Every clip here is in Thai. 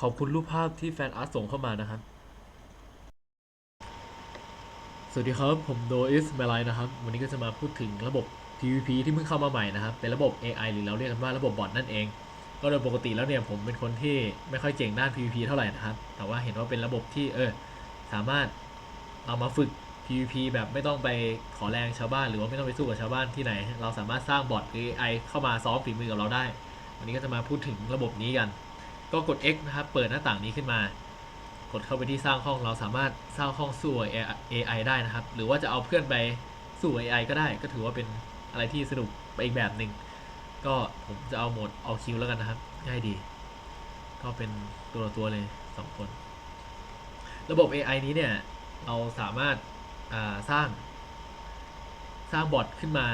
ขอบคุณรูปภาพที่แฟนอาร์ตส่งเข้ามานะครับ สวัสดีครับ ผมโดอิสเมลไลนะครับ วันนี้ก็จะมาพูดถึงระบบ PVP ที่เพิ่งเข้ามาใหม่นะครับ เป็นระบบ AI หรือเราเรียกกันว่าระบบบอทนั่นเอง ก็โดยปกติแล้วเนี่ยผมเป็นคนที่ไม่ค่อยเก่งด้าน PVP เท่าไหร่นะครับ แต่ว่าเห็นว่าเป็นระบบที่เออสามารถเอามาฝึก PVP แบบไม่ต้องไปขอแรงชาวบ้าน หรือว่าไม่ต้องไปสู้กับชาวบ้านที่ไหน เราสามารถสร้างบอทหรือ AI เข้ามาซ้อมฝีมือกับเราได้ วันนี้ก็จะมาพูดถึงระบบนี้กัน ก็กด X นะครับ เปิดหน้าต่างนี้ขึ้นมา กดเข้าไปที่สร้างห้องเราสามารถสร้างห้องสู้ AI ได้นะครับ หรือว่าจะเอาเพื่อนไปสู้ AI ก็ได้ ก็ถือว่าเป็นอะไรที่สนุกไปอีกแบบหนึ่ง ก็ผมจะเอาโหมดเอาคิวแล้วกันนะครับ ง่ายดี ก็เป็นตัวตัวเลย 2 คน ระบบ AI นี้เนี่ย เราสามารถาสร้าง สร้างบอทขึ้นมา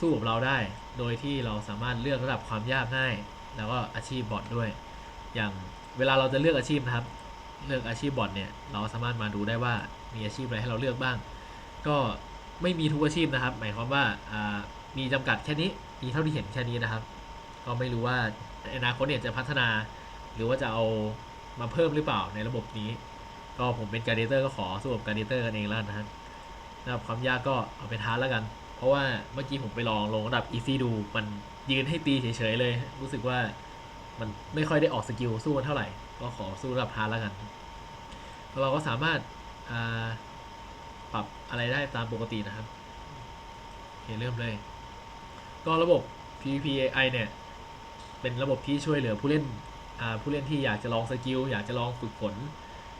สู้กับเราได้ โดยที่เราสามารถเลือกระดับความยากง่าย แล้วก็อาชีพบอทด้วย อย่างเวลาเราจะเลือกอาชีพนะครับ เลือกอาชีพบอทเนี่ย เราสามารถมาดูได้ว่ามีอาชีพอะไรให้เราเลือกบ้าง ก็ไม่มีทุกอาชีพนะครับ หมายความว่ามีจำกัดแค่นี้ มีเท่าที่เห็นแค่นี้นะครับ ก็ไม่รู้ว่าอนาคตเนี่ยจะพัฒนา หรือว่าจะเอามาเพิ่มหรือเปล่าในระบบนี้ ก็ผมเป็นการ์เดเตอร์ก็ขอสู้กับการ์เดเตอร์กันเองแล้วนะครับระดับความยากก็เอาไปท้าแล้วกัน เพราะว่าเมื่อกี้ผมไปลองลงระดับ easy ดูมันยืนให้ตีเฉยๆเลย รู้สึกว่า มันไม่ค่อยได้ออกสกิลสู้มันเท่าไหร่ ก็ขอสู้ระดับฮาร์ดแล้วกัน เราก็สามารถาปรับอะไรได้ตามปกตินะครับเเริ่มเลย ก็ระบบ PVP AI เนี่ย เป็นระบบที่ช่วยเหลือผู้เล่นผู้เล่นที่อยากจะลองสกิลอยากจะลองฝึกฝน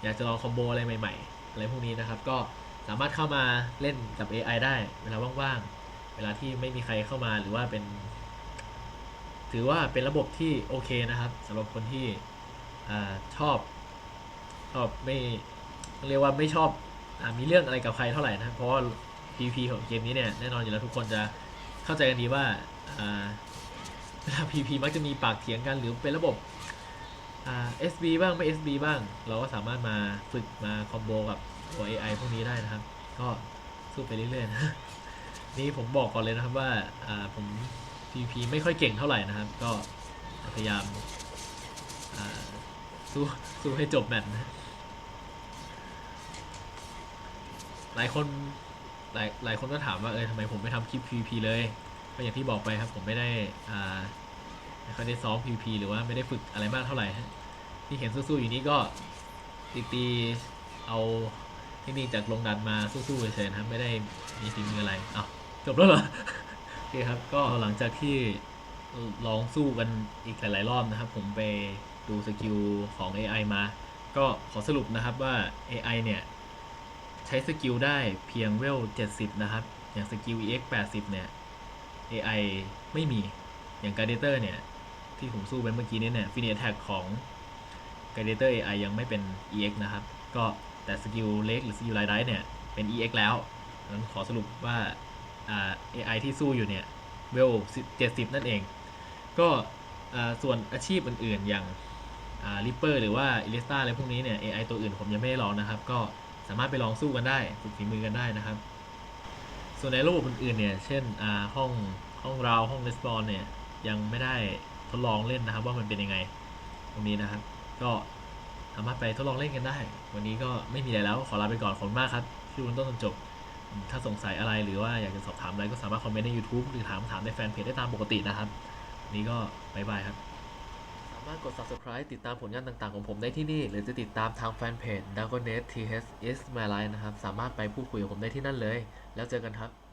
อยากจะลองคอมโบอะไรใหม่ๆ อะไรพวกนี้นะครับ ก็สามารถเข้ามาเล่นกับ AI ได้เวลาว่างๆ เวลาที่ไม่มีใครเข้ามาหรือว่าเป็น ถือว่าเป็นระบบที่โอเคนะครับสำหรับคนที่อชอบชอบไม่เรียกว่าไม่ชอบอมีเรื่องอะไรกับใครเท่าไหร่นะเพราะว่า PVP ของเกมนี้เนี่ยแน่นอนอยู่แล้วทุกคนจะเข้าใจกันดีว่าเวลา PVP มักจะมีปากเถียงกันหรือเป็นระบบอ่า SB บ้างไม่ SB บ้าง เราก็สามารถมาฝึกมาคอมโบกับตัว AI พวกนี้ได้นะครับ ก็สู้ไปเรื่อยๆนะนี่ผมบอกก่อนเลยนะครับว่าผม PVP ไม่ค่อยเก่งเท่าไหร่นะครับ ก็พยายามสู้สู้ให้จบแมตช์นะหลายคนหลายหลายคนก็ถามว่าเออทำไมผมไม่ทำคลิป PVP เลยก็อย่างที่บอกไปครับผมไม่ได้อ่าไม่ค่อยได้ซ้อม PVP หรือว่าไม่ได้ฝึกอะไรมากเท่าไหร่ที่เห็นสู้ๆอยู่นี้ก็ตีตีเอาเทคนิคจากลงดันมาสู้ๆเฉยๆนะครับไม่ได้มีฝีมืออะไรอ้าวจบแล้วเหรอ เคครับ ก็หลังจากที่ลองสู้กันอีกหลาย ๆ รอบนะครับ ผมไปดูสกิลของ AI มา ก็ขอสรุปนะครับว่า AI เนี่ย ใช้สกิลได้เพียงเวล 70 นะครับ อย่างสกิล EX 80 เนี่ย AI ไม่มี อย่าง g u a r d a t o r เนี่ย ที่ผมสู้ไปเมื่อกี้นี้เนี่ย f i n i Attack ของ g u a r d a t o r AI ยังไม่เป็น EX นะครับ ก็แต่สกิลเล็กหรือสกิลไลท์ได้เนี่ย เป็น EX แล้วนั้นขอสรุปว่า AI ที่สู้อยู่เนี่ยเวล70 นั่นเอง ก็ส่วนอาชีพอื่นๆ อย่างอ่า Reaper หรือว่า e l i s t a อะไรพวกนี้เนี่ย AI ตัวอื่นผมยังไม่ได้ลองนะครับ ก็สามารถไปลองสู้กันได้ฝึกฝีมือกันได้นะครับ ส่วนในระบบอื่นๆเนี่ย เช่นห้องห้องราวห้อง respawn เนี่ยยังไม่ได้ทดลองเล่นนะครับ ว่ามันเป็นยังไงตรงนี้นะครับ ก็สามารถไปทดลองเล่นกันได้ วันนี้ก็ไม่มีอะไรแล้วขอลาไปก่อนขอบคุณมากครับที่ดูต้นจนจบ ถ้าสงสัยอะไรหรือว่าอยากจะสอบถามอะไรก็สามารถคอมเมนต์ใน YouTube หรือถามถามในแฟนเพจได้ตามปกตินะครับ นี่ก็บายบายครับ สามารถกด subscribe ติดตามผลงานต่างๆของผมได้ที่นี่ หรือจะติดตามทางแฟนเพจ d a g o n e t TH is my life นะครับ สามารถไปพูดคุยกับผมได้ที่นั่นเลย แล้วเจอกันครับ